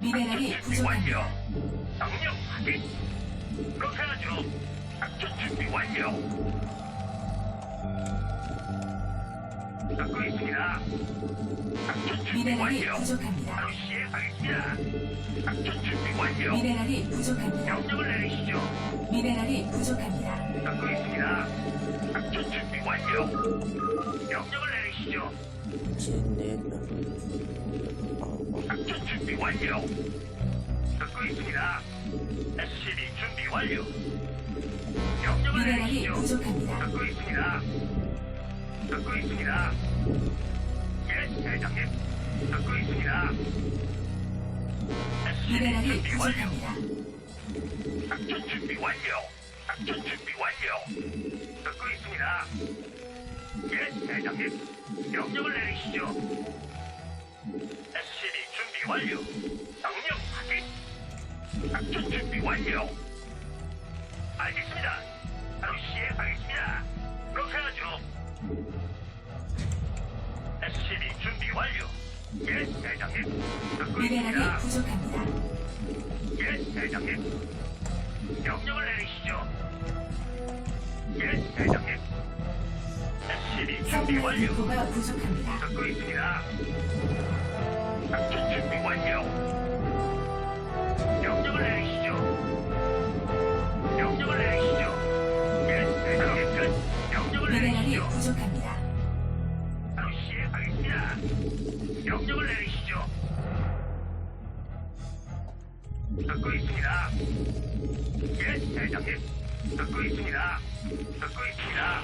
미네랄이 준비 부족합니다. 완료. 명령 확인. 그렇게 하죠. 작전 준비 완료. 듣고 있습니다. 작전 준비 미네랄이 완료. 부족합니다. 바로 시행하겠습니다. 작전 준비 완료. 미네랄이 부족합니다. 명령을 내리시죠. 미네랄이 부족합니다. 듣고 있습니다. 작전 준비 완료. 명령을 내리시죠. 작전 준비 완료. 듣고 있습니다. SCB 준비 완료. 명령을 미네랄이 내리시죠. 부족합니다. 듣고 있습니다. 듣고 있습니다. 예, 대장님. 듣고 있습니다. SCB 미네랄이 준비 완료. 부족합니다. 작전 준비 완료. 작전 준비 완료. 듣고 있습니다. 예, 대장님. 명령을 내리시죠. SCB 준비 완료. 명령 확인. 작전 준비 완료. 알겠습니다. 바로 시행하겠습니다. 그렇게 하죠. SCB 준비 완료. 예, 대장님. 듣고 미네랄이 있습니다. 부족합니다. 예, 대장님. 명령을 내리시죠. 준비 완료. 디포가 부족합니다. 듣고 있습니다. 작전 준비 완료. 명령을 내리시죠. 명령을 내리시죠. 예, 대장님 끝. 명령을 미네랄이 내리시죠. 부족합니다. 바로 시행하겠습니다. 명령을 내리시죠. 듣고 있습니다. 예, 대장님. 듣고 있습니다. 듣고 있습니다.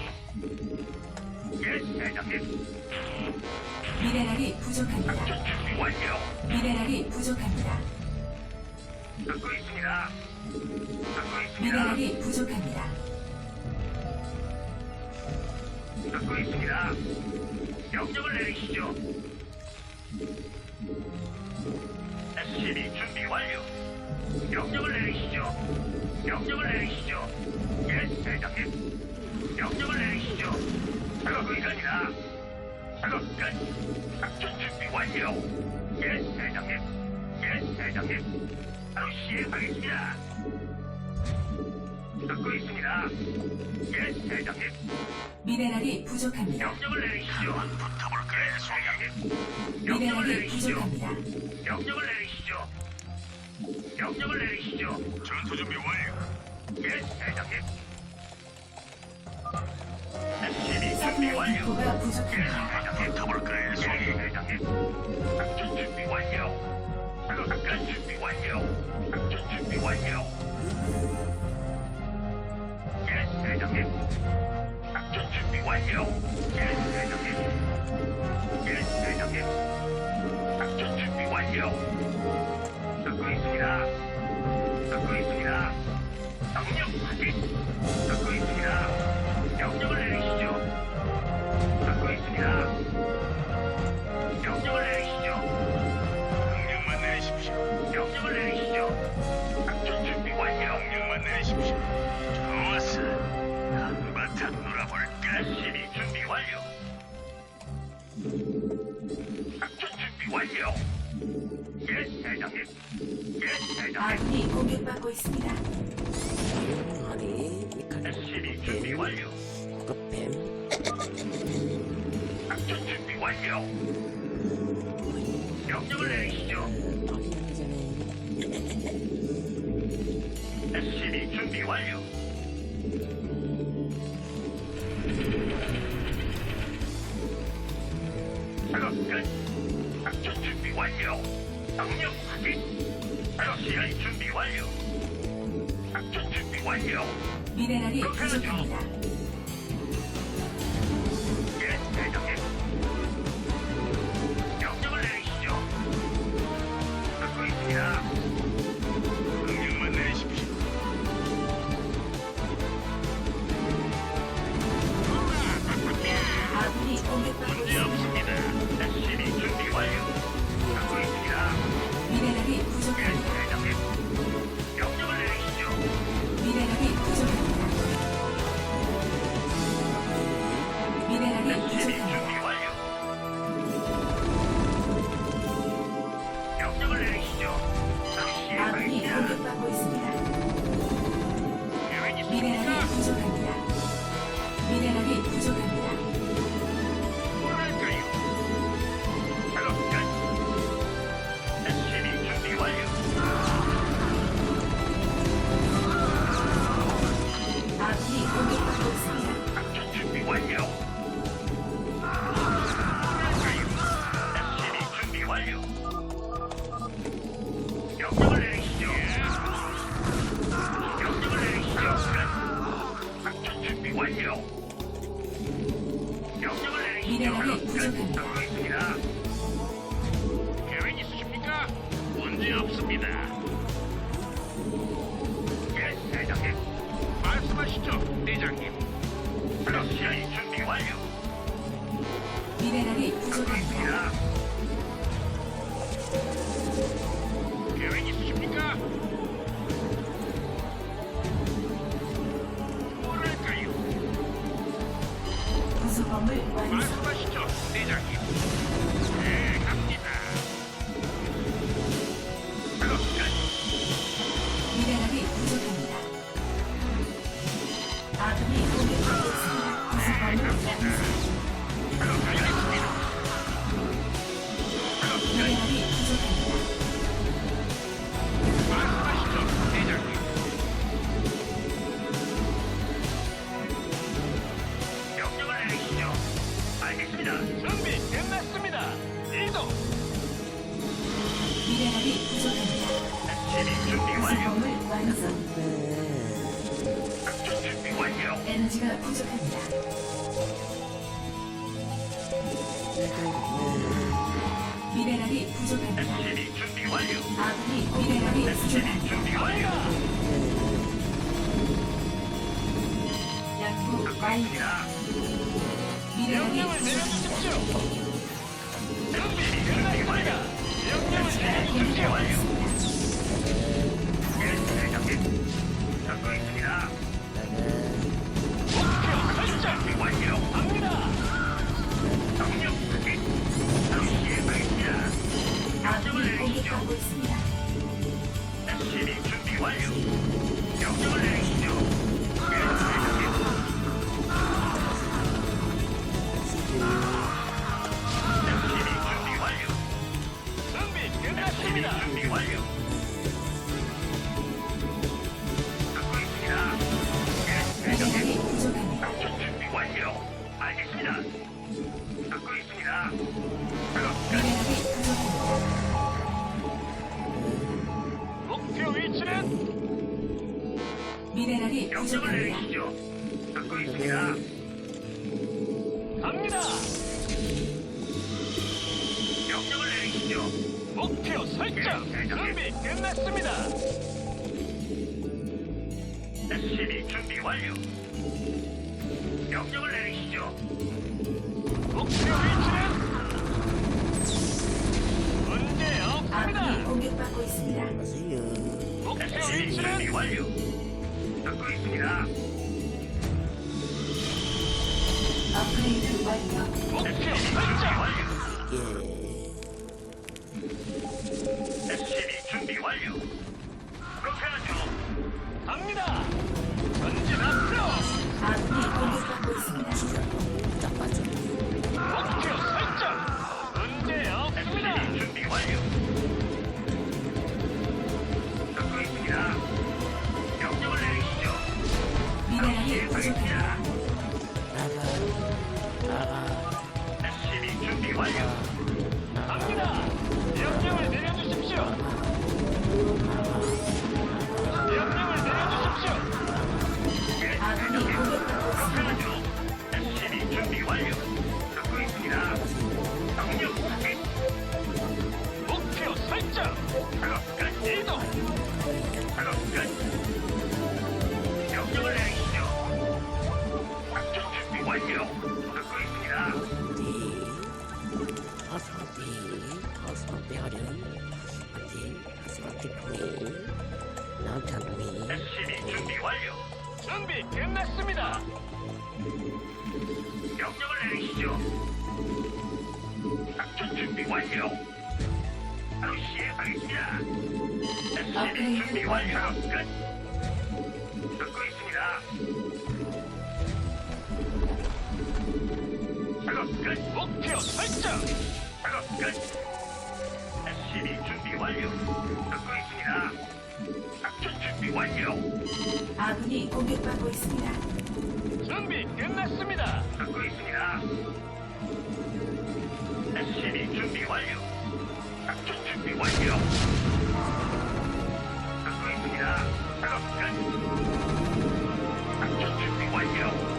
예, 대장님. 미네랄이 부족합니다. 작전 준비 완료. 미네랄이 부족합니다. 듣고 있습니다. 듣고 있습니다. 미네랄이 부족합니다. 듣고 있습니다. 명령을 내리시죠. SCB 준비 완료. 명령을 내리시죠. 명령을 내리시죠. 예, 대장님. 명령을 내리시죠. 작업 의견이다. 작업 끝. 작전 준비 완료. 예, 대장님. 예, 대장님. 바로 시행하겠습니다. 듣고 있습니다. 예, 대장님. 미네랄이 부족합니다. 명령을 내리시죠. 붙어볼까요, 소장님? 명령을 미네랄이 내리시죠. 부족합니다. 명령을 내리시죠. 명령을 내리시죠. 전투 준비 완료. 예, 대장님. SCB 준비 서플라이 완료. 예, 부족합니다. 대장님. 붙어볼까요, 소장님? 예, 대장님. 작전 준비 완료. 작전 준비 완료. 작전 준비 완료. 예, 대장님. 작전 준비 완료. 예, 대장님. 예, 대장님. 작전 준비 완료. 완료. 작전 준비 완료. 예, 대장님. 예, 대장님. 아군이 공격받고 있습니다. 아니, 미카엘 SCB 준비 완료. 뱀 작전 준비 완료. 명령을 내리시죠. 아니 전에 SCB 준비 완료. 명령 확인. 작업 시간 준비 완료. 작전 준비 완료. 미네랄이 부족합니다. Go for the egg. 미네랄이 부족합니다. 아들이 미네랄이 부족합니다. 준비 완료. 연구 미네랄이 명령을 부족합니다. 내려주십시오. 준비 준비 완료. 명령을 내려주십시오. 명령을 내리시죠. 갖고 있습니다. 갑니다. 명령을 내리시죠. 목표 설정. 예, 준비 끝났습니다. SCB 준비 완료. 명령을 내리시죠. 목표 위치는 문제 없습니다. 공격받고 있습니다. 목표 위치는 완료. 듣고 있습니다. 업그레이드 완료. 목표 설정 예. 듣고 있습니다. 네. 어서 네. 어서 배어른. 어디 스마트 보이. 나한테 준비 완료. 준비 끝났습니다. 명령을 내리시죠. 작전 준비 완료. 바로 시행하겠습니다. SCB 준비 완료. 끝. 공격받고 있습니다. 준비 끝났습니다. 듣고 있습니다. SCB 준비 완료. 작전 준비 완료. 듣고 있습니다. 작업 끝. 작전 준비 완료.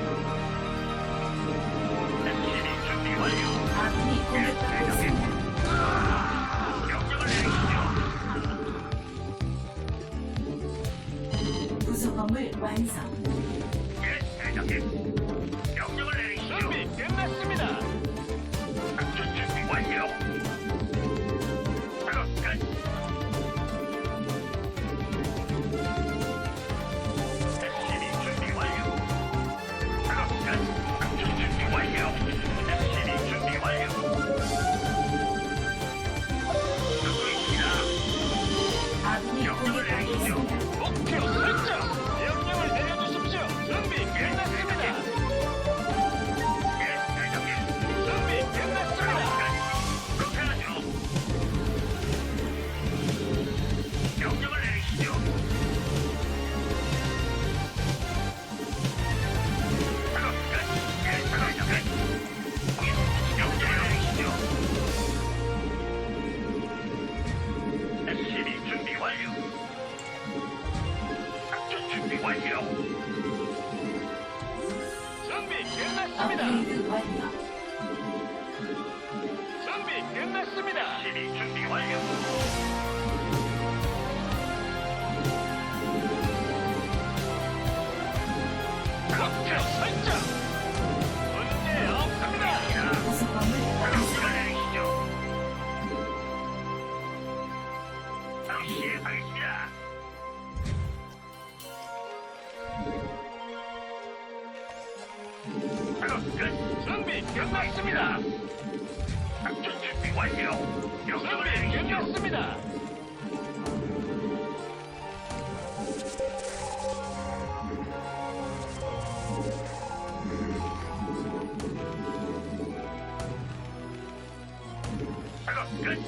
끝났습니다. SCB 준비 완료. 목표 설정. 문제 없습니다. 명령을 내리시죠. 바로 시행하겠습니다. 작업 끝. 준비 끝났습니다. 완료. 명령을 내리시죠. 끝났습니다. 작업 끝.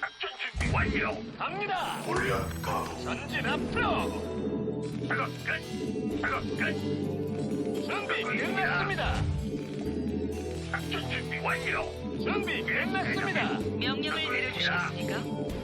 작전 준비 완료. 갑니다. 골리앗 가도. 전진 앞으로. 작업 끝. 작업 끝. 준비 끝났습니다. 작전 준비 완료. 준비 끝났습니다. 명령을 내려주시겠습니까?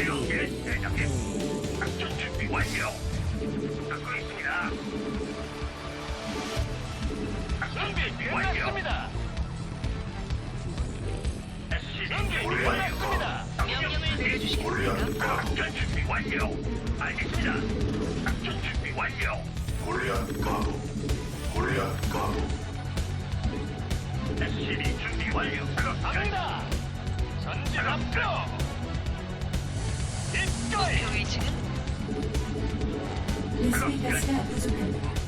예, 대장님. 완료. 갑니다. 전진 앞으로. 출동! 목표 위치는 레스피